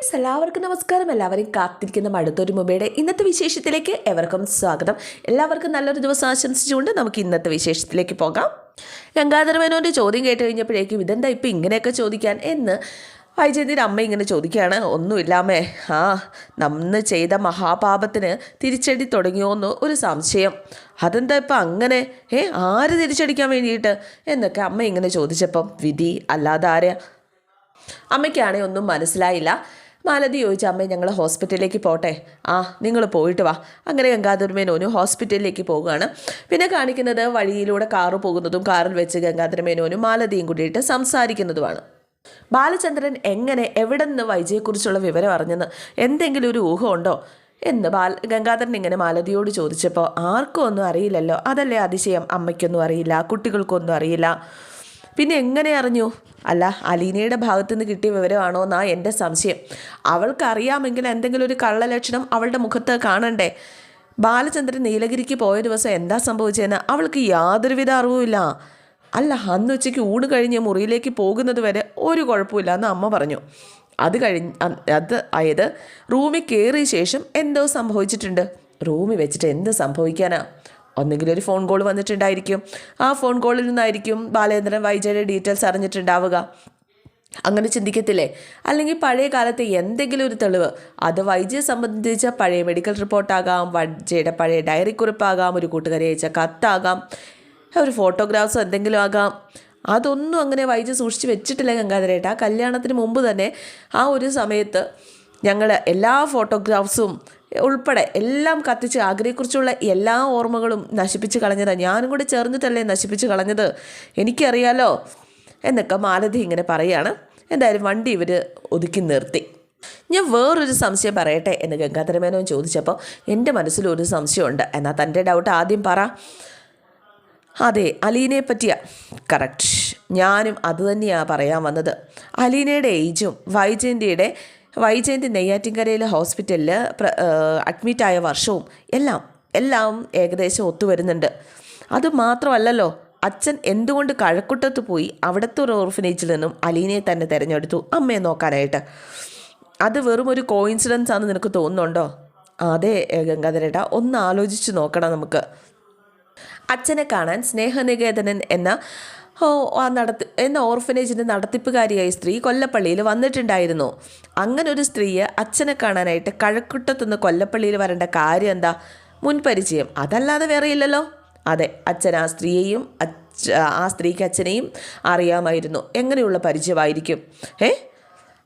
Friends എല്ലാവർക്കും നമസ്കാരം. എല്ലാവരും കാത്തിരിക്കുന്ന അടുത്തൊരു മുമ്പയുടെ ഇന്നത്തെ വിശേഷത്തിലേക്ക് എവർക്കും സ്വാഗതം. എല്ലാവർക്കും നല്ലൊരു ദിവസം ആശംസിച്ചുകൊണ്ട് നമുക്ക് ഇന്നത്തെ വിശേഷത്തിലേക്ക് പോകാം. ഗംഗാധര മേനോന്റെ ചോദ്യം കേട്ട് കഴിഞ്ഞപ്പോഴേക്കും ഇതെന്താ ഇപ്പം ഇങ്ങനെയൊക്കെ ചോദിക്കാൻ എന്ന് വൈജയന്തിന്റെ അമ്മ ഇങ്ങനെ ചോദിക്കുകയാണ്. ഒന്നുമില്ലാമേ ആ നന്ന് ചെയ്ത മഹാപാപത്തിന് തിരിച്ചടി തുടങ്ങിയോന്ന് ഒരു സംശയം. അതെന്താ ഇപ്പം അങ്ങനെ? ഏ ആര് തിരിച്ചടിക്കാൻ വേണ്ടിയിട്ട്? എന്നൊക്കെ അമ്മ ഇങ്ങനെ ചോദിച്ചപ്പം വിധി അല്ലാതെ ആരെയാ അമ്മയ്ക്കാണെങ്കിൽ ഒന്നും മനസ്സിലായില്ല. മാലതി ചോദിച്ച അമ്മ ഞങ്ങൾ ഹോസ്പിറ്റലിലേക്ക് പോട്ടെ. ആ നിങ്ങൾ പോയിട്ട് വാ. അങ്ങനെ ഗംഗാധർ മേനോന് ഹോസ്പിറ്റലിലേക്ക് പോവുകയാണ്. പിന്നെ കാണിക്കുന്നത് വഴിയിലൂടെ കാറ് പോകുന്നതും കാറിൽ വെച്ച് ഗംഗാധര മേനോനും മാലതിയും കൂടിയിട്ട് സംസാരിക്കുന്നതുമാണ്. ബാലചന്ദ്രൻ എങ്ങനെ എവിടെ നിന്ന് വൈജയെക്കുറിച്ചുള്ള വിവരം അറിഞ്ഞെന്ന് എന്തെങ്കിലും ഒരു ഊഹമുണ്ടോ എന്ന് ബാൽ ഗംഗാധരൻ ഇങ്ങനെ മാലതിയോട് ചോദിച്ചപ്പോൾ ആർക്കും ഒന്നും അറിയില്ലല്ലോ. അതല്ലേ അതിശയം? അമ്മയ്ക്കൊന്നും അറിയില്ല. കുട്ടികൾക്കൊന്നും അറിയില്ല. പിന്നെ എങ്ങനെ അറിഞ്ഞു? അല്ല അലീനയുടെ ഭാഗത്തു നിന്ന് കിട്ടിയ വിവരമാണോ എന്നാ എന്റെ സംശയം. അവൾക്കറിയാമെങ്കിൽ എന്തെങ്കിലും ഒരു കള്ളലക്ഷണം അവളുടെ മുഖത്ത് കാണണ്ടേ? ബാലചന്ദ്രൻ നീലഗിരിക്ക് പോയ ദിവസം എന്താ സംഭവിച്ചതെന്ന് അവൾക്ക് യാതൊരുവിധ അറിവുമില്ല അല്ല അന്ന് ഉച്ചയ്ക്ക് ഊണ് കഴിഞ്ഞ് മുറിയിലേക്ക് പോകുന്നത് വരെ ഒരു കുഴപ്പമില്ല എന്ന് അമ്മ പറഞ്ഞു. അത് കഴിഞ്ഞ് അത് ആയത് റൂമിൽ കയറിയ ശേഷം എന്തോ സംഭവിച്ചിട്ടുണ്ട്. റൂമിൽ വെച്ചിട്ട് എന്ത് സംഭവിക്കാനാ? ഒന്നെങ്കിൽ ഒരു ഫോൺ കോൾ വന്നിട്ടുണ്ടായിരിക്കും. ആ ഫോൺ കോളിൽ നിന്നായിരിക്കും ബാലേന്ദ്രൻ വൈജയുടെ ഡീറ്റെയിൽസ് അറിഞ്ഞിട്ടുണ്ടാവുക. അങ്ങനെ ചിന്തിക്കത്തില്ലേ? അല്ലെങ്കിൽ പഴയ കാലത്തെ എന്തെങ്കിലും ഒരു തെളിവ്. അത് വൈജയെ സംബന്ധിച്ച പഴയ മെഡിക്കൽ റിപ്പോർട്ടാകാം വൈജയുടെ പഴയ ഡയറി കുറിപ്പാകാം ഒരു കൂട്ടുകാരി അയച്ച കത്താകാം ഒരു ഫോട്ടോഗ്രാഫ്സോ എന്തെങ്കിലും ആകാം. അതൊന്നും അങ്ങനെ വൈദ്യ സൂക്ഷിച്ച് വെച്ചിട്ടില്ല ഗംഗാധരേട്ട. കല്യാണത്തിന് മുമ്പ് തന്നെ ആ ഒരു സമയത്ത് ഞങ്ങൾ എല്ലാ ഫോട്ടോഗ്രാഫ്സും ഉൾപ്പെടെ എല്ലാം കത്തിച്ച് ആഗ്രയെക്കുറിച്ചുള്ള എല്ലാ ഓർമ്മകളും നശിപ്പിച്ച് കളഞ്ഞതാണ് ഞാനും കൂടി ചേർന്നിട്ടല്ലേ നശിപ്പിച്ച് കളഞ്ഞത്? എനിക്കറിയാലോ? എന്നൊക്കെ മാലതി ഇങ്ങനെ പറയാണ്. എന്തായാലും വണ്ടി ഇവർ ഒതുക്കി നിർത്തി. ഞാൻ വേറൊരു സംശയം പറയട്ടെ എന്ന് ഗംഗാധരമേനോൻ ചോദിച്ചപ്പോൾ എന്റെ മനസ്സിൽ മനസ്സിലൊരു സംശയമുണ്ട്. എന്നാൽ തന്റെ ഡൗട്ട് ആദ്യം പറ. അതെ അലീനയെ പറ്റിയാ. കറക്റ്റ് ഞാനും അതുതന്നെയാണ് പറയാൻ വന്നത്. അലീനയുടെ ഏജും വൈജയന്തിയുടെ വൈജയന്തി നെയ്യാറ്റിൻകരയിലെ ഹോസ്പിറ്റലിൽ അഡ്മിറ്റായ വർഷവും എല്ലാം എല്ലാം ഏകദേശം ഒത്തുവരുന്നുണ്ട്. അത് മാത്രമല്ലല്ലോ അച്ഛൻ എന്തുകൊണ്ട് കഴക്കുട്ടത്ത് പോയി അവിടുത്തെ ഒരു ഓർഫനേജിൽ നിന്നും അലീനയെ തന്നെ തിരഞ്ഞെടുത്തു അമ്മയെ നോക്കാനായിട്ട്? അത് വെറും ഒരു കോയിൻസിഡൻസ് ആണെന്ന് നിനക്ക് തോന്നുന്നുണ്ടോ? അതെ ഗംഗാധരേട്ട ഒന്ന് ആലോചിച്ച് നോക്കണം നമുക്ക്. അച്ഛനെ കാണാൻ സ്നേഹനികേതനൻ എന്ന ആ നടത്തി എന്ന ഓർഫനേജിന്റെ നടത്തിപ്പുകാരിയായ സ്ത്രീ കൊല്ലപ്പള്ളിയിൽ വന്നിട്ടുണ്ടായിരുന്നു. അങ്ങനെ ഒരു സ്ത്രീയെ അച്ഛനെ കാണാനായിട്ട് കഴക്കുട്ടത്തുനിന്ന് കൊല്ലപ്പള്ളിയിൽ വരേണ്ട കാര്യം എന്താ? മുൻപരിചയം അതല്ലാതെ വേറെ ഇല്ലല്ലോ. അതെ അച്ഛൻ ആ സ്ത്രീയെയും അച്ഛ ആ സ്ത്രീക്ക് അച്ഛനെയും അറിയാമായിരുന്നു. എങ്ങനെയുള്ള പരിചയമായിരിക്കും? ഏ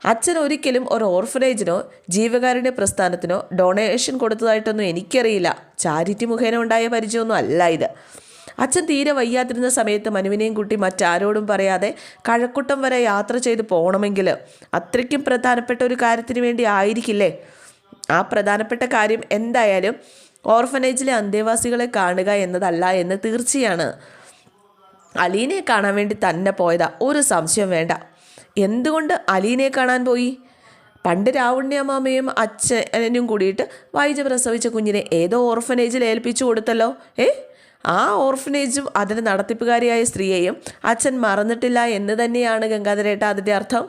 അച്ഛൻ ഒരിക്കലും ഒരു ഓർഫനേജിനോ ജീവകാരുണ്യ പ്രസ്ഥാനത്തിനോ ഡൊണേഷൻ കൊടുത്തതായിട്ടൊന്നും എനിക്കറിയില്ല. ചാരിറ്റി മുഖേന ഉണ്ടായ പരിചയമൊന്നും അല്ല ഇത്. അച്ഛൻ തീരെ വയ്യാതിരുന്ന സമയത്ത് മനുവിനെയും കുട്ടി മറ്റാരോടും പറയാതെ കഴക്കൂട്ടം വരെ യാത്ര ചെയ്ത് പോകണമെങ്കിൽ അത്രയ്ക്കും പ്രധാനപ്പെട്ട ഒരു കാര്യത്തിന് വേണ്ടി ആയിരിക്കില്ലേ? ആ പ്രധാനപ്പെട്ട കാര്യം എന്തായാലും ഓർഫനേജിലെ അന്തേവാസികളെ കാണുക എന്നതല്ല എന്ന് തീർച്ചയാണ്. അലീനയെ കാണാൻ വേണ്ടി തന്നെ പോയതാ. ഒരു സംശയം വേണ്ട. എന്തുകൊണ്ട് അലീനയെ കാണാൻ പോയി? പണ്ട് രാവുണ്യമാമയും അച്ഛനും കൂടിയിട്ട് വൈജ പ്രസവിച്ച കുഞ്ഞിനെ ഏതോ ഓർഫനേജിൽ ഏൽപ്പിച്ചു കൊടുത്തല്ലോ. ഏ? ആ ഓർഫനേജും അതിന് നടത്തിപ്പുകാരിയായ സ്ത്രീയെയും അച്ഛൻ മറന്നിട്ടില്ല എന്ന് തന്നെയാണ് ഗംഗാധരേട്ട അതിന്റെ അർത്ഥം.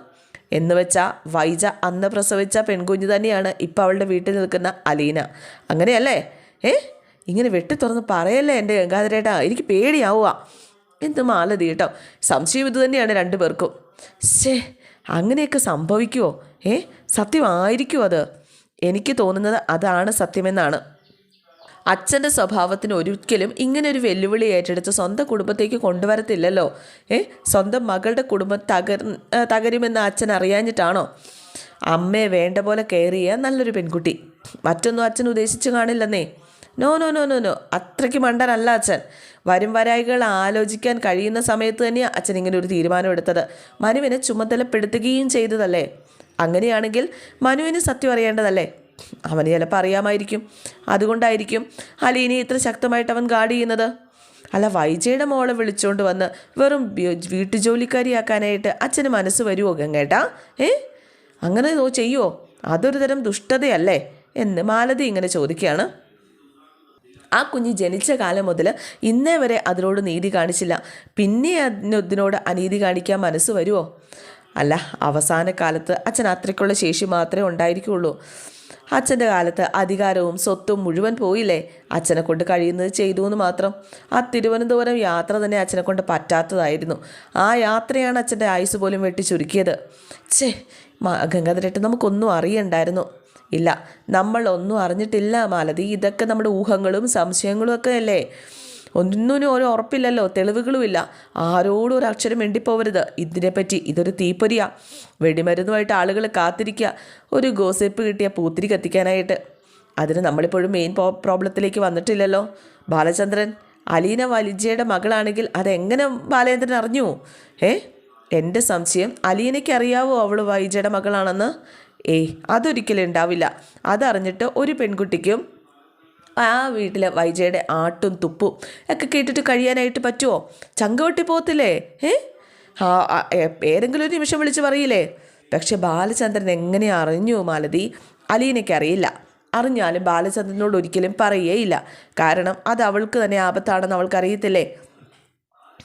എന്ന് വെച്ചാൽ വൈജ അന്ന് പ്രസവിച്ച പെൺകുഞ്ഞ് തന്നെയാണ് ഇപ്പം അവളുടെ വീട്ടിൽ നിൽക്കുന്ന അലീന. അങ്ങനെയല്ലേ? ഏ? ഇങ്ങനെ വെട്ടി തുറന്ന് പറയല്ലേ എന്റെ ഗംഗാധരേട്ട? എനിക്ക് പേടിയാവുക എന്ത് മാലതി കേട്ടോ. സംശയം ഇത് തന്നെയാണ് രണ്ടു പേർക്കും. ശേ അങ്ങനെയൊക്കെ സംഭവിക്കുമോ ഏ? സത്യമായിരിക്കുമോ അത് എനിക്ക് തോന്നുന്നത് അതാണ് സത്യമെന്നാണ്. അച്ഛന്റെ സ്വഭാവത്തിന് ഒരിക്കലും ഇങ്ങനെ ഒരു വെല്ലുവിളി ഏറ്റെടുത്ത് സ്വന്തം കുടുംബത്തേക്ക് കൊണ്ടുവരത്തില്ലല്ലോ. ഏ? സ്വന്തം മകളുടെ കുടുംബം തകർ തകരുമെന്ന് അച്ഛൻ അറിയാഞ്ഞിട്ടാണോ? അമ്മയെ വേണ്ട പോലെ ചെയ്യാൻ നല്ലൊരു പെൺകുട്ടി. മറ്റൊന്നും അച്ഛൻ ഉദ്ദേശിച്ച് കാണില്ലെന്നേ. No no no no no. അത്രയ്ക്ക് മണ്ടനല്ല അച്ഛൻ. വരും വരായികൾ ആലോചിക്കാൻ കഴിയുന്ന സമയത്ത് തന്നെയാണ് അച്ഛൻ ഇങ്ങനെ ഒരു തീരുമാനം എടുത്തത്. മനുവിനെ ചുമതലപ്പെടുത്തുകയും ചെയ്തതല്ലേ? അങ്ങനെയാണെങ്കിൽ മനുവിന് സത്യം അറിയേണ്ടതല്ലേ? അവന് ചിലപ്പോൾ അറിയാമായിരിക്കും. അതുകൊണ്ടായിരിക്കും അലീനെ ഇത്ര ശക്തമായിട്ട് അവൻ ഗാർഡ് ചെയ്യുന്നത്. അല്ല വൈജയുടെ മോളെ വിളിച്ചുകൊണ്ട് വന്ന് വെറും വീട്ടുജോലിക്കാരിയാക്കാനായിട്ട് അച്ഛന് മനസ്സ് വരുമോ ഗംഗേട്ടാ? ഏ? അങ്ങനെ ചെയ്യുമോ അതൊരു തരം ദുഷ്ടതയല്ലേ? എന്ന് മാലതി ഇങ്ങനെ ചോദിക്കുകയാണ്. ആ കുഞ്ഞ് ജനിച്ച കാലം മുതൽ ഇന്നേ വരെ അതിനോട് നീതി കാണിച്ചില്ല. പിന്നെ അതിനോട് അനീതി കാണിക്കാൻ മനസ്സ് വരുമോ അല്ല അവസാന കാലത്ത് അച്ഛൻ അത്രയ്ക്കുള്ള ശേഷി മാത്രമേ ഉണ്ടായിരിക്കുള്ളൂ. അച്ഛന്റെ കാലത്ത് അധികാരവും സ്വത്തും മുഴുവൻ പോയില്ലേ? അച്ഛനെ കൊണ്ട് കഴിയുന്നത് ചെയ്തു എന്ന് മാത്രം. ആ തിരുവനന്തപുരം യാത്ര തന്നെ അച്ഛനെ കൊണ്ട് പറ്റാത്തതായിരുന്നു. ആ യാത്രയാണ് അച്ഛന്റെ ആയുസ് പോലും വെട്ടി ചുരുക്കിയത്. ഛേ ഗംഗാധരേട്ടൻ നമുക്കൊന്നും അറിയണ്ടായിരുന്നു. ഇല്ല നമ്മൾ ഒന്നും അറിഞ്ഞിട്ടില്ല മാലതി. ഇതൊക്കെ നമ്മുടെ ഊഹങ്ങളും സംശയങ്ങളും ഒക്കെ അല്ലേ? ഒന്നിനും ഒരു ഉറപ്പില്ലല്ലോ തെളിവുകളുമില്ല. ആരോടും ഒരു അക്ഷരം മിണ്ടിപ്പോവരുത്. ഇതിനെപ്പറ്റി ഇതൊരു തീപ്പൊരിയാ. വെടിമരുന്നുമായിട്ട് ആളുകൾ കാത്തിരിക്കുക. ഒരു ഗോസിപ്പ് കിട്ടിയ പൂത്തിരി കത്തിക്കാനായിട്ട്. അതിന് നമ്മളിപ്പോഴും മെയിൻ പ്രോബ്ലത്തിലേക്ക് വന്നിട്ടില്ലല്ലോ. ബാലചന്ദ്രൻ അലീന വലിജയുടെ മകളാണെങ്കിൽ അതെങ്ങനെ ബാലേന്ദ്രൻ അറിഞ്ഞു? ഏ എന്റെ സംശയം അലീനയ്ക്ക് അറിയാവോ അവൾ വൈജയുടെ മകളാണെന്ന്? ഏയ് അതൊരിക്കലും ഉണ്ടാവില്ല. അതറിഞ്ഞിട്ട് ഒരു പെൺകുട്ടിക്കും ആ വീട്ടിലെ വൈജയുടെ ആട്ടും തുപ്പും ഒക്കെ കേട്ടിട്ട് കഴിയാനായിട്ട് പറ്റുമോ ചങ്കവട്ടി പോകത്തില്ലേ? ഏ? ആ, ഏതെങ്കിലും ഒരു നിമിഷം വിളിച്ച് പറയില്ലേ? പക്ഷെ ബാലചന്ദ്രൻ എങ്ങനെ അറിഞ്ഞു മാലതി? അലീനയ്ക്ക് അറിയില്ല. അറിഞ്ഞാലും ബാലചന്ദ്രനോട് ഒരിക്കലും പറയേയില്ല. കാരണം അത് അവൾക്ക് തന്നെ ആപത്താണെന്ന് അവൾക്കറിയത്തില്ലേ?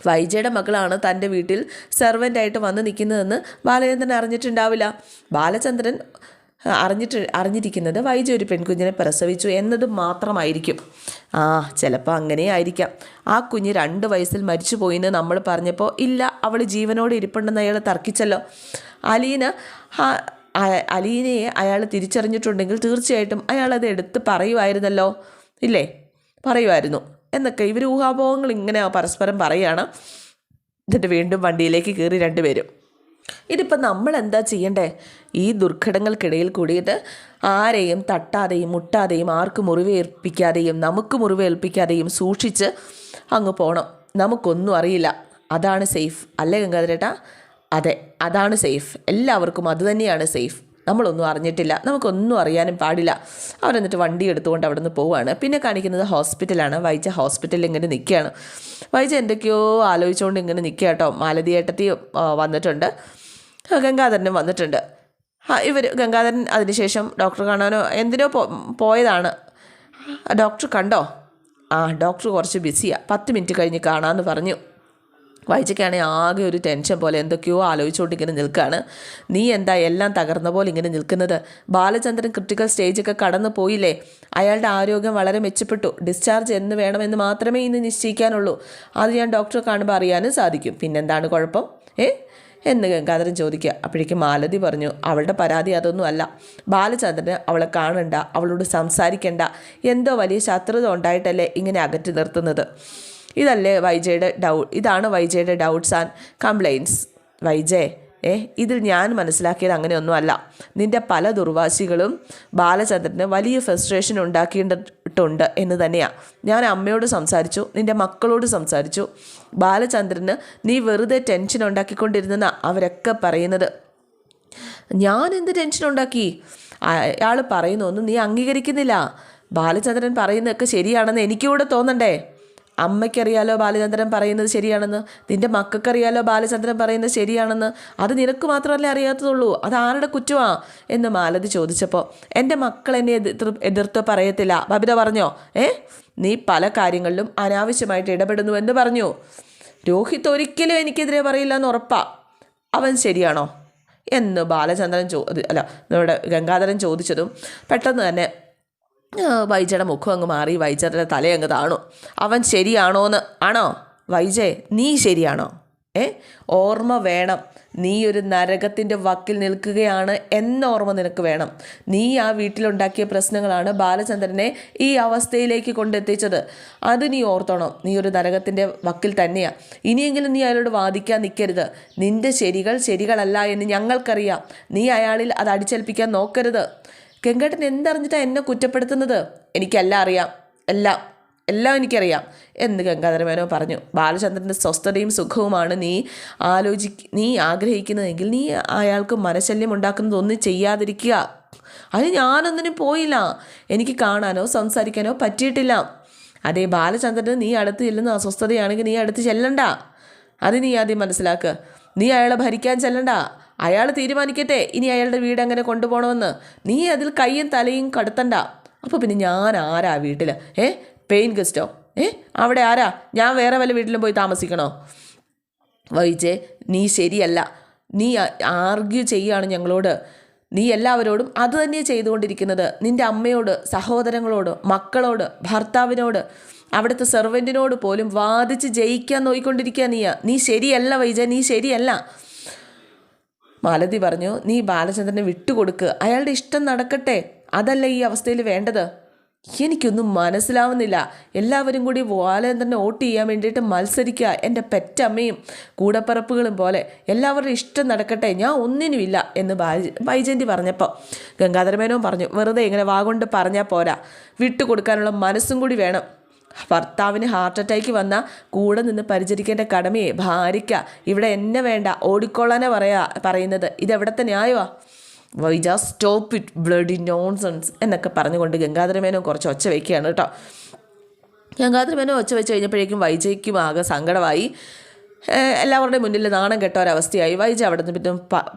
വൈജയുടെ മകളാണ് തന്റെ വീട്ടിൽ സെർവന്റായിട്ട് വന്ന് നിൽക്കുന്നതെന്ന് ബാലചന്ദ്രൻ അറിഞ്ഞിട്ടുണ്ടാവില്ല. ബാലചന്ദ്രൻ അറിഞ്ഞിട്ട് അറിഞ്ഞിരിക്കുന്നത് വൈജു ഒരു പെൺകുഞ്ഞിനെ പ്രസവിച്ചു എന്നത് മാത്രമായിരിക്കും. ആ ചിലപ്പോൾ അങ്ങനെ ആയിരിക്കാം. ആ കുഞ്ഞ് രണ്ട് വയസ്സിൽ മരിച്ചു പോയിന്ന് നമ്മൾ പറഞ്ഞപ്പോൾ ഇല്ല അവൾ ജീവനോട് ഇരിപ്പുണ്ടെന്ന് അയാൾ തർക്കിച്ചല്ലോ. അലീന അലീനയെ അയാൾ തിരിച്ചറിഞ്ഞിട്ടുണ്ടെങ്കിൽ തീർച്ചയായിട്ടും അയാൾ അത് എടുത്ത് പറയുമായിരുന്നല്ലോ ഇല്ലേ? പറയുമായിരുന്നു എന്നൊക്കെ ഇവർ ഊഹാപോഹങ്ങൾ ഇങ്ങനെ പരസ്പരം പറയുകയാണ് എന്നിട്ട് വീണ്ടും വണ്ടിയിലേക്ക് കയറി രണ്ടുപേരും. ഇതിപ്പോൾ നമ്മൾ എന്താ ചെയ്യണ്ടേ? ഈ ദുർഘടങ്ങൾക്കിടയിൽ കൂടിയിട്ട് ആരെയും തട്ടാതെയും മുട്ടാതെയും ആർക്ക് മുറിവേൽപ്പിക്കാതെയും നമുക്ക് മുറിവേൽപ്പിക്കാതെയും സൂക്ഷിച്ച് അങ്ങ് പോകണം നമുക്കൊന്നും അറിയില്ല. അതാണ് സേഫ്. അല്ലേ ഗംഗാധരേട്ടാ? അതെ അതാണ് സേഫ്. എല്ലാവർക്കും അതുതന്നെയാണ് സേഫ്. നമ്മളൊന്നും അറിഞ്ഞിട്ടില്ല. നമുക്കൊന്നും അറിയാനും പാടില്ല. അവരെന്നിട്ട് വണ്ടി എടുത്തുകൊണ്ട് അവിടെ നിന്ന് പോവുകയാണ് പിന്നെ കാണിക്കുന്നത് ഹോസ്പിറ്റലാണ്. വൈജ ഹോസ്പിറ്റലിൽ ഇങ്ങനെ നിൽക്കുകയാണ്. വൈജ എന്തൊക്കെയോ ആലോചിച്ചുകൊണ്ട് ഇങ്ങനെ നിൽക്കുക കേട്ടോ മാലതിയേട്ടത്തി വന്നിട്ടുണ്ട്. ഗംഗാധരനും വന്നിട്ടുണ്ട്. ഇവർ ഗംഗാധരൻ അതിനുശേഷം ഡോക്ടർ കാണാനോ എന്തിനോ പോയതാണ്. ഡോക്ടർ കണ്ടോ? ആ ഡോക്ടർ കുറച്ച് ബിസിയാണ് പത്ത് മിനിറ്റ് കഴിഞ്ഞ് കാണാമെന്ന് പറഞ്ഞു. വായിച്ചൊക്കെയാണെങ്കിൽ ആകെ ഒരു ടെൻഷൻ പോലെ എന്തൊക്കെയോ ആലോചിച്ചുകൊണ്ട് ഇങ്ങനെ നിൽക്കുകയാണ് നീ എന്താ എല്ലാം തകർന്ന പോലെ ഇങ്ങനെ നിൽക്കുന്നത്? ബാലചന്ദ്രൻ ക്രിട്ടിക്കൽ സ്റ്റേജൊക്കെ കടന്നു പോയില്ലേ? അയാളുടെ ആരോഗ്യം വളരെ മെച്ചപ്പെട്ടു. ഡിസ്ചാർജ് എന്ന് വേണമെന്ന് മാത്രമേ ഇന്ന് നിശ്ചയിക്കാനുള്ളൂ. അത് ഞാൻ ഡോക്ടറെ കാണുമ്പോൾ അറിയാനും സാധിക്കും. പിന്നെന്താണ് കുഴപ്പം? ഏ? എന്ന് ഗംഗാധരൻ ചോദിക്കുക. അപ്പോഴേക്കും മാലതി പറഞ്ഞു അവളുടെ പരാതി അതൊന്നും അല്ല ബാലചന്ദ്രന് അവളെ കാണണ്ട അവളോട് സംസാരിക്കേണ്ട. എന്തോ വലിയ ശത്രുത ഉണ്ടായിട്ടല്ലേ ഇങ്ങനെ അകറ്റി നിർത്തുന്നത്? ഇതല്ലേ വൈജയുടെ ഡൗ ഇതാണ് വൈജയുടെ ഡൗട്ട്സ് ആൻഡ് കംപ്ലയിൻസ്. വൈജയ് ഏ ഇതിൽ ഞാൻ മനസ്സിലാക്കിയത് അങ്ങനെയൊന്നുമല്ല. നിന്റെ പല ദുർവാശികളും ബാലചന്ദ്രന് വലിയ ഫ്രസ്ട്രേഷൻ ഉണ്ടാക്കിയിട്ടുണ്ട് എന്ന് തന്നെയാണ് ഞാൻ അമ്മയോട് സംസാരിച്ചു നിന്റെ മക്കളോട് സംസാരിച്ചു. ബാലചന്ദ്രന് നീ വെറുതെ ടെൻഷൻ ഉണ്ടാക്കിക്കൊണ്ടിരുന്ന അവരൊക്കെ പറയുന്നത്. ഞാൻ എന്ത് ടെൻഷൻ ഉണ്ടാക്കി? അയാൾ പറയുന്നൊന്നും നീ അംഗീകരിക്കുന്നില്ല. ബാലചന്ദ്രൻ പറയുന്നതൊക്കെ ശരിയാണെന്ന് എനിക്കൂടെ തോന്നണ്ടേ? അമ്മയ്ക്കറിയാലോ ബാലചന്ദ്രൻ പറയുന്നത് ശരിയാണെന്ന്? നിന്റെ മക്കൾക്കറിയാലോ ബാലചന്ദ്രൻ പറയുന്നത് ശരിയാണെന്ന്? അത് നിനക്ക് മാത്രമല്ലേ അറിയാത്തതുള്ളൂ. അത് ആരുടെ കുറ്റമാ? എന്ന് മാലതി ചോദിച്ചപ്പോൾ എന്റെ മക്കൾ എന്നെ എതിർ എതിർത്ത് പറയത്തില്ല. ബബിത പറഞ്ഞോ? ഏ? നീ പല കാര്യങ്ങളിലും അനാവശ്യമായിട്ട് ഇടപെടുന്നു എന്ന് പറഞ്ഞു. രോഹിത് ഒരിക്കലും എനിക്കെതിരെ പറയില്ല എന്ന് ഉറപ്പാ. അവൻ ശരിയാണോ? എന്ന് ബാലചന്ദ്രൻ ചോ അല്ല നമ്മുടെ ഗംഗാധരൻ ചോദിച്ചതും പെട്ടെന്ന് തന്നെ വൈജയുടെ മുഖം അങ്ങ് മാറി വൈജയുടെ തലയങ്ങ് താണു. അവൻ ശരിയാണോ എന്ന് ആണോ? വൈജയ് നീ ശരിയാണോ? ഏ? ഓർമ്മ വേണം. നീ ഒരു നരകത്തിന്റെ വക്കിൽ നിൽക്കുകയാണ് എന്ന ഓർമ്മ നിനക്ക് വേണം. നീ ആ വീട്ടിലുണ്ടാക്കിയ പ്രശ്നങ്ങളാണ് ബാലചന്ദ്രനെ ഈ അവസ്ഥയിലേക്ക് കൊണ്ടെത്തിച്ചത്. അത് നീ ഓർത്തണം. നീ ഒരു നരകത്തിന്റെ വക്കിൽ തന്നെയാണ് ഇനിയെങ്കിലും നീ അയാളോട് വാദിക്കാൻ നിൽക്കരുത് നിന്റെ ശരികൾ ശരികളല്ല എന്ന് ഞങ്ങൾക്കറിയാം. നീ അയാളിൽ അത് അടിച്ചേൽപ്പിക്കാൻ നോക്കരുത്. ഗംഗേട്ടൻ എന്തറിഞ്ഞിട്ടാണ് എന്നെ കുറ്റപ്പെടുത്തുന്നത്? എനിക്കെല്ലാം അറിയാം. എല്ലാം. എല്ലാം എനിക്കറിയാം. എന്ന് ഗംഗാധരമേനോ പറഞ്ഞു. ബാലചന്ദ്രന്റെ സ്വസ്ഥതയും സുഖവുമാണ് നീ ആലോചി നീ ആഗ്രഹിക്കുന്നതെങ്കിൽ നീ അയാൾക്ക് മനശല്യം ഉണ്ടാക്കുന്നതൊന്നും ചെയ്യാതിരിക്കുക. അതിന് ഞാനൊന്നിനും പോയില്ല. എനിക്ക് കാണാനോ സംസാരിക്കാനോ പറ്റിയിട്ടില്ല. അതേ ബാലചന്ദ്രന് നീ അടുത്ത് ചെല്ലുന്ന അസ്വസ്ഥതയാണെങ്കിൽ നീ അടുത്ത് ചെല്ലണ്ട. അത് നീ ആദ്യം മനസ്സിലാക്കുക നീ അയാളെ ഭരിക്കാൻ ചെല്ലണ്ട. അയാൾ തീരുമാനിക്കട്ടെ. ഇനി അയാളുടെ വീട് എങ്ങനെ കൊണ്ടുപോകണമെന്ന്? നീ അതിൽ കയ്യും തലയും കടത്തണ്ട. അപ്പോൾ പിന്നെ ഞാൻ ആരാ വീട്ടിൽ ഏ? പെയിൻ ഗസ്റ്റോ? ഏ? അവിടെ ആരാ? ഞാൻ വേറെ വല്ല വീട്ടിലും പോയി താമസിക്കണോ? വൈജെ നീ ശരിയല്ല. നീ ആർഗ്യൂ ചെയ്യുകയാണ് ഞങ്ങളോട്. നീ എല്ലാവരോടും അത് തന്നെ ചെയ്തുകൊണ്ടിരിക്കുന്നത്. നിന്റെ അമ്മയോട് സഹോദരങ്ങളോട് മക്കളോട് ഭർത്താവിനോട്. അവിടുത്തെ സെർവന്റിനോട് പോലും വാദിച്ച് ജയിക്കാൻ നോയിക്കൊണ്ടിരിക്കുക നീയാ. നീ ശരിയല്ല വൈജ നീ ശരിയല്ല. മാലതി പറഞ്ഞു നീ ബാലചന്ദ്രനെ വിട്ടുകൊടുക്കുക അയാളുടെ ഇഷ്ടം നടക്കട്ടെ. അതല്ല ഈ അവസ്ഥയിൽ വേണ്ടത്. എനിക്കൊന്നും മനസ്സിലാവുന്നില്ല. എല്ലാവരും കൂടി ബാലചന്ദ്രനെ വോട്ട് ചെയ്യാൻ വേണ്ടിയിട്ട് മത്സരിക്കുക. എന്റെ പെറ്റമ്മയും കൂടപ്പറപ്പുകളും പോലെ എല്ലാവരുടെയും ഇഷ്ടം നടക്കട്ടെ. ഞാൻ ഒന്നിനുമില്ല എന്ന് ബൈജയന്തി പറഞ്ഞപ്പോൾ ഗംഗാധരമേനോൻ പറഞ്ഞു വെറുതെ ഇങ്ങനെ വാഗൊണ്ട് പറഞ്ഞാൽ പോരാ. വിട്ടുകൊടുക്കാനുള്ള മനസ്സും കൂടി വേണം. ഭർത്താവിന് ഹാർട്ട് അറ്റാക്ക് വന്ന കൂടെ നിന്ന് പരിചരിക്കേണ്ട കടമയെ ഭാര്യയ്ക്ക ഇവിടെ എന്നെ വേണ്ട ഓടിക്കൊള്ളാനെ പറയാ പറയുന്നത്. ഇതെവിടത്തെ ന്യായമാ? Why just stop it bloody nonsense എന്നൊക്കെ പറഞ്ഞുകൊണ്ട് ഗംഗാധരമേനോ കുറച്ച് ഒച്ച വയ്ക്കുകയാണ് കേട്ടോ. ഗംഗാധരമേനോ ഒച്ച വെച്ച് കഴിഞ്ഞപ്പോഴേക്കും വൈജയ്ക്കും ആകെ സങ്കടമായി. എല്ലാവരുടെയും മുന്നിൽ നാണം കെട്ട ഒരവസ്ഥയായി. വൈജ അവിടെ നിന്ന് പിന്നെ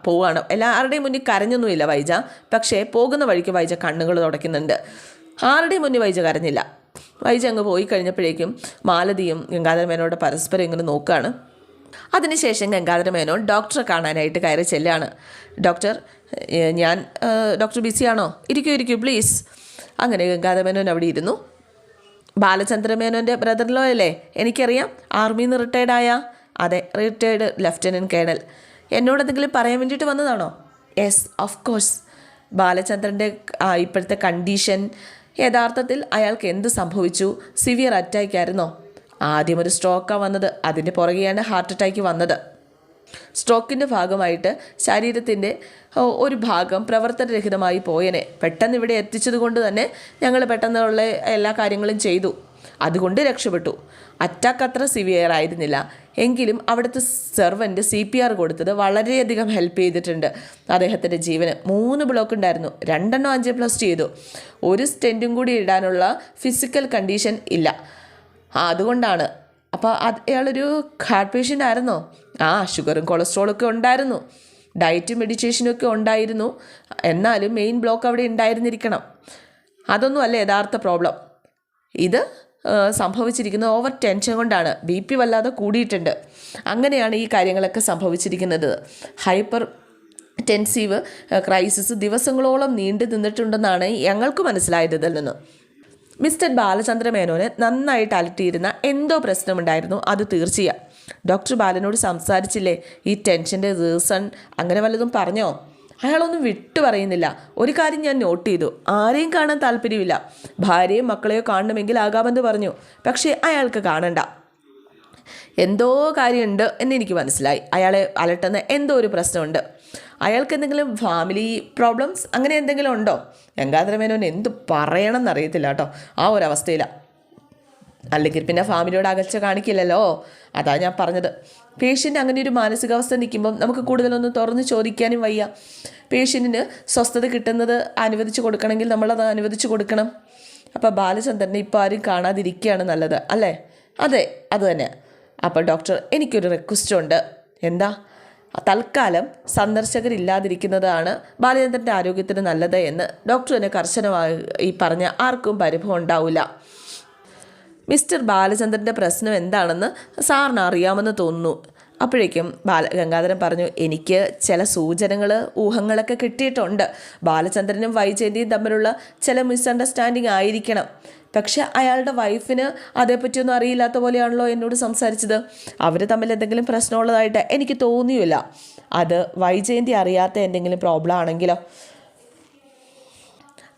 പോവുകയാണ് എല്ലാവരുടെയും മുന്നിൽ കരഞ്ഞൊന്നുമില്ല വൈജ. പക്ഷേ പോകുന്ന വഴിക്ക് വൈജ കണ്ണുകൾ തുടയ്ക്കുന്നുണ്ട്. ആരുടെയും മുന്നിൽ വൈജ കരഞ്ഞില്ല. വൈജ അങ്ങ് പോയി കഴിഞ്ഞപ്പോഴേക്കും മാലതിയും ഗംഗാധരമേനോട് പരസ്പരം ഇങ്ങനെ നോക്കുകയാണ് അതിനുശേഷം ഗംഗാധരമേനോൻ ഡോക്ടറെ കാണാനായിട്ട് കയറി ചെല്ലാണ്. ഡോക്ടർ ഞാൻ ഡോക്ടർ ബിസിയാണോ ഇരിക്കൂ ഇരിക്കൂ പ്ലീസ് അങ്ങനെ ഗംഗാധരമേനോൻ അവിടെ ഇരുന്നു. ബാലചന്ദ്രമേനോന്റെ ബ്രദറിലോ അല്ലേ? എനിക്കറിയാം ആർമിയിൽ നിന്ന് റിട്ടയർഡായ അതെ റിട്ടയർഡ് ലെഫ്റ്റനന്റ് കേണൽ എന്നോട് എന്തെങ്കിലും പറയാൻ വേണ്ടിയിട്ട് വന്നതാണോ? യെസ് ഓഫ് കോഴ്സ് ബാലചന്ദ്രന്റെ ഇപ്പോഴത്തെ കണ്ടീഷൻ യഥാർത്ഥത്തിൽ അയാൾക്ക് എന്ത് സംഭവിച്ചു? സിവിയർ അറ്റാക്ക് ആയിരുന്നോ ആദ്യം ഒരു സ്ട്രോക്കാണ് വന്നത്. അതിന്റെ പുറകെയാണ് ഹാർട്ട് അറ്റാക്ക് വന്നത്. സ്ട്രോക്കിന്റെ ഭാഗമായിട്ട് ശരീരത്തിന്റെ ഒരു ഭാഗം പ്രവർത്തനരഹിതമായി പോയനെ. പെട്ടെന്ന് ഇവിടെ എത്തിച്ചത് കൊണ്ട് തന്നെ ഞങ്ങൾ പെട്ടെന്നുള്ള എല്ലാ കാര്യങ്ങളും ചെയ്തു. അതുകൊണ്ട് രക്ഷപ്പെട്ടു. അറ്റാക്ക് അത്ര സിവിയർ ആയിരുന്നില്ല. എങ്കിലും അവിടുത്തെ സെർവന്റ് സി പി ആർ കൊടുത്തത് വളരെയധികം ഹെൽപ്പ് ചെയ്തിട്ടുണ്ട്. അദ്ദേഹത്തിന്റെ ജീവന് മൂന്ന് ബ്ലോക്ക് ഉണ്ടായിരുന്നു. രണ്ടെണ്ണം അഞ്ച് പ്ലസ് ചെയ്തു. ഒരു സ്റ്റെന്റും കൂടി ഇടാനുള്ള ഫിസിക്കൽ കണ്ടീഷൻ ഇല്ല. അതുകൊണ്ടാണ്. അപ്പോൾ അത് അയാളൊരു ഹാർട്ട് പേഷ്യന്റ് ആയിരുന്നോ? ആ ഷുഗറും കൊളസ്ട്രോളും ഒക്കെ ഉണ്ടായിരുന്നു. ഡയറ്റും മെഡിറ്റേഷനും ഒക്കെ ഉണ്ടായിരുന്നു. എന്നാലും മെയിൻ ബ്ലോക്ക് അവിടെ ഉണ്ടായിരുന്നിരിക്കണം. അതൊന്നും അല്ല യഥാർത്ഥ പ്രോബ്ലം ഇത് സംഭവിച്ചിരിക്കുന്നത് ഓവർ ടെൻഷൻ കൊണ്ടാണ്. ബി പി വല്ലാതെ കൂടിയിട്ടുണ്ട്. അങ്ങനെയാണ് ഈ കാര്യങ്ങളൊക്കെ സംഭവിച്ചിരിക്കുന്നത്. ഹൈപ്പർ ടെൻസീവ് ക്രൈസിസ് ദിവസങ്ങളോളം നീണ്ടു നിന്നിട്ടുണ്ടെന്നാണ് ഞങ്ങൾക്ക് മനസ്സിലായത് ഇതിൽ നിന്ന്. മിസ്റ്റർ ബാലചന്ദ്ര മേനോന് നന്നായിട്ട് അലട്ടിയിരുന്ന എന്തോ പ്രശ്നമുണ്ടായിരുന്നു അത് തീർച്ചയാണ് ഡോക്ടർ ബാലനോട് സംസാരിച്ചില്ലേ? ഈ ടെൻഷന്റെ റീസൺ അങ്ങനെ വല്ലതും പറഞ്ഞോ? അയാളൊന്നും വിട്ടു പറയുന്നില്ല. ഒരു കാര്യം ഞാൻ നോട്ട് ചെയ്തു. ആരെയും കാണാൻ താല്പര്യമില്ല. ഭാര്യയും മക്കളെയോ കാണണമെങ്കിൽ ആകാമെന്ന് പറഞ്ഞു. പക്ഷേ അയാൾക്ക് കാണണ്ട. എന്തോ കാര്യമുണ്ട് എന്നെനിക്ക് മനസ്സിലായി. അയാളെ അലട്ടുന്ന എന്തോ ഒരു പ്രശ്നമുണ്ട്. അയാൾക്ക് എന്തെങ്കിലും ഫാമിലി പ്രോബ്ലംസ് അങ്ങനെ എന്തെങ്കിലും ഉണ്ടോ? ഗംഗാധരമേനോൻ എന്ത് പറയണം എന്നറിയത്തില്ല കേട്ടോ. ആ ഒരു അവസ്ഥയിലാണ് അല്ലെങ്കിൽ പിന്നെ ഫാമിലിയോട് അകൽച്ച കാണിക്കില്ലല്ലോ? അതാ ഞാൻ പറഞ്ഞത്. പേഷ്യന്റ് അങ്ങനെ ഒരു മാനസികാവസ്ഥ നിൽക്കുമ്പം നമുക്ക് കൂടുതലൊന്നും തുറന്ന് ചോദിക്കാനും വയ്യ. പേഷ്യന്റിന് സ്വസ്ഥത കിട്ടുന്നത് അനുവദിച്ച് കൊടുക്കണമെങ്കിൽ നമ്മളത് അനുവദിച്ച് കൊടുക്കണം. അപ്പോൾ ബാലചന്ദ്രനെ ഇപ്പോൾ ആരും കാണാതിരിക്കുകയാണ് നല്ലത് അല്ലേ? അതെ അത് തന്നെ. അപ്പോൾ ഡോക്ടർ എനിക്കൊരു റിക്വസ്റ്റ് ഉണ്ട്. എന്താ? തൽക്കാലം സന്ദർശകരില്ലാതിരിക്കുന്നതാണ് ബാലചന്ദ്രന്റെ ആരോഗ്യത്തിന് നല്ലത് എന്ന് ഡോക്ടർ തന്നെ കർശനമായി ഈ പറഞ്ഞ ആർക്കും പരിഭവം ഉണ്ടാവില്ല. മിസ്റ്റർ ബാലചന്ദ്രന്റെ പ്രശ്നം എന്താണെന്ന് സാറിന് അറിയാമെന്ന് തോന്നുന്നു. അപ്പോഴേക്കും ബാല ഗംഗാധരൻ പറഞ്ഞു എനിക്ക് ചില സൂചനകൾ ഊഹങ്ങളൊക്കെ കിട്ടിയിട്ടുണ്ട്. ബാലചന്ദ്രനും വൈജയന്തിയും തമ്മിലുള്ള ചില മിസ്അണ്ടർസ്റ്റാൻഡിങ് ആയിരിക്കണം. പക്ഷെ അയാളുടെ വൈഫിന് അതേപ്പറ്റിയൊന്നും അറിയില്ലാത്ത പോലെയാണല്ലോ എന്നോട് സംസാരിച്ചത്. അവർ തമ്മിൽ എന്തെങ്കിലും പ്രശ്നമുള്ളതായിട്ട് എനിക്ക് തോന്നിയില്ല. അത് വൈജയന്തി അറിയാത്ത എന്തെങ്കിലും പ്രോബ്ലം ആണെങ്കിലോ?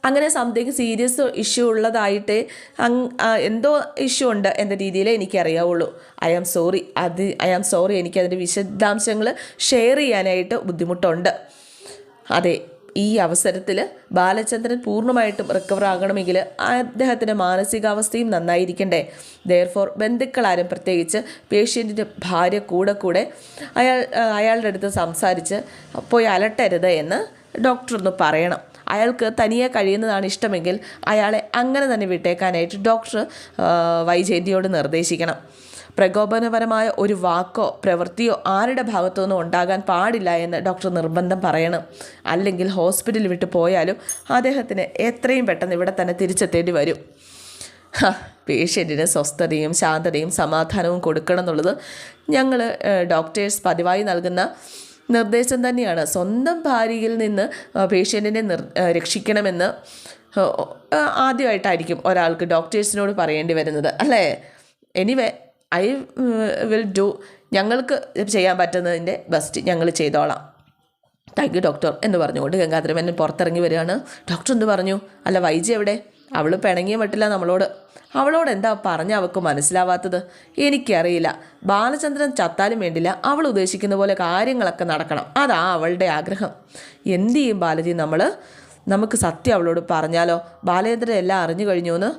അങ്ങനെ സംതിങ് സീരിയസ് ഇഷ്യൂ ഉള്ളതായിട്ട് എന്തോ ഇഷ്യൂ ഉണ്ട് എന്ന രീതിയിൽ എനിക്കറിയാവുള്ളൂ. ഐ ആം സോറി അത് ഐ ആം സോറി എനിക്ക് അതിന്റെ വിശദാംശങ്ങൾ ഷെയർ ചെയ്യാനായിട്ട് ബുദ്ധിമുട്ടുണ്ട്. അതെ ഈ അവസരത്തിൽ ബാലചന്ദ്രൻ പൂർണമായിട്ടും റിക്കവർ ആകണമെങ്കിൽ അദ്ദേഹത്തിന്റെ മാനസികാവസ്ഥയും നന്നായിരിക്കണ്ടേ. ദയർഫോർ ബന്ധുക്കളാരും പ്രത്യേകിച്ച് പേഷ്യന്റിന്റെ ഭാര്യ കൂടെ കൂടെ അയാൾ അയാളുടെ അടുത്ത് സംസാരിച്ച് പോയി അലട്ടരുത് എന്ന് ഡോക്ടർ ഒന്ന് പറയണം. അയാൾക്ക് തനിയെ കഴിയുന്നതാണ് ഇഷ്ടമെങ്കിൽ അയാളെ അങ്ങനെ തന്നെ വിട്ടേക്കാനായിട്ട് ഡോക്ടർ വൈജയന്തിയോട് നിർദ്ദേശിക്കണം. പ്രകോപനപരമായ ഒരു വാക്കോ പ്രവൃത്തിയോ ആരുടെ ഭാഗത്തുനിന്നും ഉണ്ടാകാൻ പാടില്ല എന്ന് ഡോക്ടർ നിർബന്ധം പറയണം. അല്ലെങ്കിൽ ഹോസ്പിറ്റലിൽ വിട്ട് പോയാലും അദ്ദേഹത്തിന് എത്രയും പെട്ടെന്ന് ഇവിടെ തന്നെ തിരിച്ചെത്തേണ്ടി വരും. പേഷ്യന്റിന് സ്വസ്ഥതയും ശാന്തതയും സമാധാനവും കൊടുക്കണം എന്നുള്ളത് ഞങ്ങൾ ഡോക്ടേഴ്സ് പതിവായി നൽകുന്ന നിർദ്ദേശം തന്നെയാണ്. സ്വന്തം ഭാര്യയിൽ നിന്ന് പേഷ്യന്റിനെ നിർ രക്ഷിക്കണമെന്ന് ആദ്യമായിട്ടായിരിക്കും ഒരാൾക്ക് ഡോക്ടേഴ്സിനോട് പറയേണ്ടി വരുന്നത്. അല്ലേ? എനിവേ ഐ വിൽ ഡു ഞങ്ങൾക്ക് ചെയ്യാൻ പറ്റുന്നതിന്റെ ബെസ്റ്റ് ഞങ്ങൾ ചെയ്തോളാം. താങ്ക് യു ഡോക്ടർ എന്ന് പറഞ്ഞുകൊണ്ട് ഗംഗാധരമേനൻ പുറത്തിറങ്ങി വരികയാണ്. ഡോക്ടർ എന്ത് പറഞ്ഞു? അല്ല വൈജി എവിടെ? അവൾ പിണങ്ങിയ പറ്റില്ല നമ്മളോട്. അവളോട് എന്താ പറഞ്ഞ അവൾക്ക് മനസ്സിലാവാത്തത്? എനിക്കറിയില്ല. ബാലചന്ദ്രൻ ചത്താലും വേണ്ടില്ല. അവൾ ഉദ്ദേശിക്കുന്ന പോലെ കാര്യങ്ങളൊക്കെ നടക്കണം. അതാ അവളുടെ ആഗ്രഹം. എന്തു ചെയ്യും ബാലജി നമ്മൾ നമുക്ക് സത്യം അവളോട് പറഞ്ഞാലോ? ബാലേന്ദ്രൻ എല്ലാം അറിഞ്ഞു കഴിഞ്ഞു എന്ന്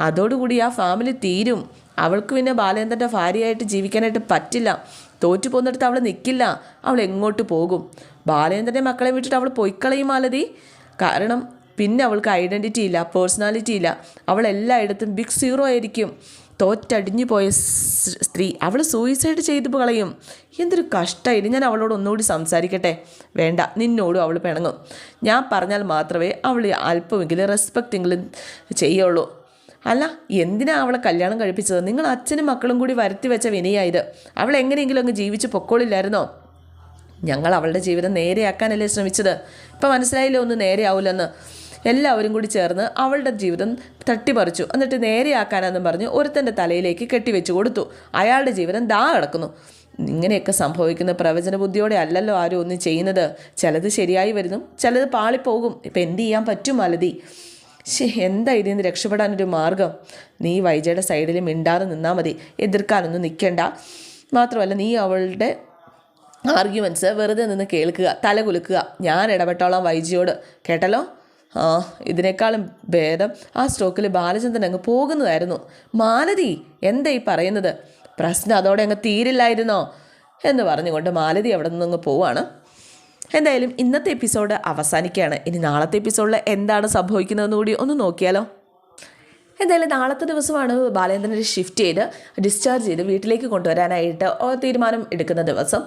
അതോടുകൂടി ആ ഫാമിലി തീരും. അവൾക്ക് പിന്നെ ബാലേന്ദ്രന്റെ ഭാര്യയായിട്ട് ജീവിക്കാനായിട്ട് പറ്റില്ല. തോറ്റു പോകുന്നിടത്ത് അവൾ നിൽക്കില്ല അവൾ എങ്ങോട്ട് പോകും? ബാലേന്ദ്രന്റെ മക്കളെ വിട്ടിട്ട് അവൾ പൊയ്ക്കളയും മാലതി. കാരണം പിന്നെ അവൾക്ക് ഐഡന്റിറ്റി ഇല്ല പേഴ്സണാലിറ്റി ഇല്ല. അവൾ എല്ലായിടത്തും ബിഗ് സീറോ ആയിരിക്കും. തോറ്റടിഞ്ഞു പോയ സ്ത്രീ അവൾ സൂയിസൈഡ് ചെയ്തു കളയും. എന്തൊരു കഷ്ടമായിരുന്നു ഞാൻ അവളോട് ഒന്നുകൂടി സംസാരിക്കട്ടെ? വേണ്ട നിന്നോടും അവൾ പിണങ്ങും. ഞാൻ പറഞ്ഞാൽ മാത്രമേ അവൾ അല്പമെങ്കിലും റെസ്പെക്റ്റെങ്കിലും ചെയ്യുള്ളൂ. അല്ല എന്തിനാ അവളെ കല്യാണം കഴിപ്പിച്ചത്? നിങ്ങൾ അച്ഛനും മക്കളും കൂടി വരുത്തി വെച്ച വിനയായത്. അവൾ എങ്ങനെയെങ്കിലും അങ്ങ് ജീവിച്ച് പൊക്കോളില്ലായിരുന്നോ? ഞങ്ങൾ അവളുടെ ജീവിതം നേരെയാക്കാനല്ലേ ശ്രമിച്ചത്. ഇപ്പം മനസ്സിലായില്ലേ ഒന്ന് നേരെയാവില്ലെന്ന് എല്ലാവരും കൂടി ചേർന്ന് അവളുടെ ജീവിതം തട്ടിപ്പറിച്ചു. എന്നിട്ട് നേരെയാക്കാനെന്നും പറഞ്ഞ് ഒരുത്തന്റെ തലയിലേക്ക് കെട്ടിവെച്ച് കൊടുത്തു. അയാളുടെ ജീവിതം ദാ കിടക്കുന്നു. ഇങ്ങനെയൊക്കെ സംഭവിക്കുന്ന പ്രവചന ബുദ്ധിയോടെ അല്ലല്ലോ ആരും ഒന്നും ചെയ്യുന്നത്. ചിലത് ശരിയായി വരുന്നു ചിലത് പാളിപ്പോകും. ഇപ്പം എന്ത് ചെയ്യാൻ പറ്റും മലതി ശേ എന്താ ഇതിൽ നിന്ന് രക്ഷപ്പെടാനൊരു മാർഗം? നീ വൈജയുടെ സൈഡിൽ മിണ്ടാതെ നിന്നാൽ മതി. എതിർക്കാനൊന്നും നിൽക്കണ്ട മാത്രമല്ല നീ അവളുടെ ആർഗ്യുമെന്റ്സ് വെറുതെ നിന്ന് കേൾക്കുക തല കുലുക്കുക. ഞാൻ ഇടപെട്ടോളാം വൈജിയോട്. കേട്ടല്ലോ? ആ ഇതിനേക്കാളും ഭേദം ആ സ്ട്രോക്കിൽ ബാലചന്ദ്രൻ അങ്ങ് പോകുന്നതായിരുന്നു. മാലതി എന്താ ഈ പറയുന്നത്? പ്രശ്നം അതോടെ അങ്ങ് തീരില്ലായിരുന്നോ? എന്ന് പറഞ്ഞുകൊണ്ട് മാലതി അവിടെ നിന്ന് അങ്ങ് പോവാണ്. എന്തായാലും ഇന്നത്തെ എപ്പിസോഡ് അവസാനിക്കുകയാണ്. ഇനി നാളത്തെ എപ്പിസോഡിൽ എന്താണ് സംഭവിക്കുന്നതെന്ന് കൂടി ഒന്ന് നോക്കിയാലോ. എന്തായാലും നാളത്തെ ദിവസമാണ് ബാലേന്ദ്രനെ ഷിഫ്റ്റ് ചെയ്ത് ഡിസ്ചാർജ് ചെയ്ത് വീട്ടിലേക്ക് കൊണ്ടുവരാനായിട്ട് തീരുമാനം എടുക്കുന്ന ദിവസം.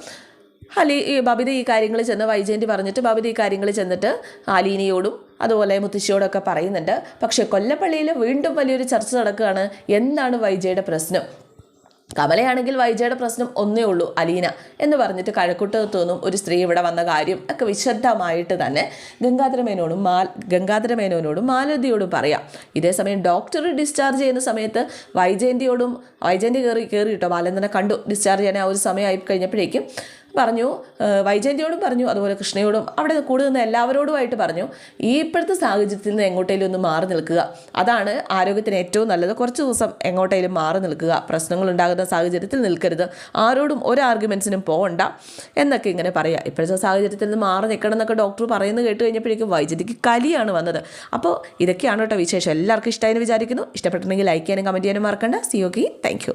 അലി ബബിത ഈ കാര്യങ്ങൾ ചെന്ന് വൈജയന്തി പറഞ്ഞിട്ട് ബബിത ഈ കാര്യങ്ങൾ ചെന്നിട്ട് ആലീനയോടും അതുപോലെ മുത്തശ്ശിയോടൊക്കെ പറയുന്നുണ്ട്. പക്ഷേ കൊല്ലപ്പള്ളിയിൽ വീണ്ടും വലിയൊരു ചർച്ച നടക്കുകയാണ്. എന്താണ് വൈജയുടെ പ്രശ്നം? കമലയാണെങ്കിൽ വൈജയുടെ പ്രശ്നം ഒന്നേ ഉള്ളൂ അലീന എന്ന് പറഞ്ഞിട്ട് കഴക്കൂട്ടത്ത് തോന്നും ഒരു സ്ത്രീ ഇവിടെ വന്ന കാര്യം ഒക്കെ വിശദമായിട്ട് തന്നെ ഗംഗാധര മേനോടും മാ ഗംഗാധര മേനോനോടും മാലതിയോടും പറയാം. ഇതേസമയം ഡോക്ടർ ഡിസ്ചാർജ് ചെയ്യുന്ന സമയത്ത് വൈജയന്തിയോടും വൈജയന്തി കയറി കയറി കേട്ടോ തന്നെ കണ്ടു ഡിസ്ചാർജ് ചെയ്യാൻ ആ ഒരു സമയമായി കഴിഞ്ഞപ്പോഴേക്കും പറഞ്ഞു വൈജയന്തിയോടും പറഞ്ഞു അതുപോലെ കൃഷ്ണയോടും അവിടെ കൂടെ നിന്ന് എല്ലാവരോടുമായിട്ട് പറഞ്ഞു ഈ ഇപ്പോഴത്തെ സാഹചര്യത്തിൽ നിന്ന് എങ്ങോട്ടേലും ഒന്ന് മാറി നിൽക്കുക. അതാണ് ആരോഗ്യത്തിന് ഏറ്റവും നല്ലത്. കുറച്ച് ദിവസം എങ്ങോട്ടേലും മാറി നിൽക്കുക. പ്രശ്നങ്ങൾ ഉണ്ടാകുന്ന സാഹചര്യത്തിൽ നിൽക്കരുത്. ആരോടും ഒരു ആർഗ്യുമെൻസിനും പോകണ്ട എന്നൊക്കെ ഇങ്ങനെ പറയാം. ഇപ്പോഴത്തെ സാഹചര്യത്തിൽ നിന്ന് മാറി നിൽക്കണം എന്നൊക്കെ ഡോക്ടർ പറയുന്നത് കേട്ട് കഴിഞ്ഞപ്പോഴേക്കും വൈദ്യുതിക്ക് കലിയാണ് വന്നത്. അപ്പോൾ ഇതൊക്കെയാണ് കേട്ടോ വിശേഷം. എല്ലാവർക്കും ഇഷ്ടമായി വിചാരിക്കുന്നു. ഇഷ്ടപ്പെട്ടിട്ടുണ്ടെങ്കിൽ ലൈക്ക് ചെയ്യാനും കമന്റ് ചെയ്യാനും മറക്കണ്ട. C okay thank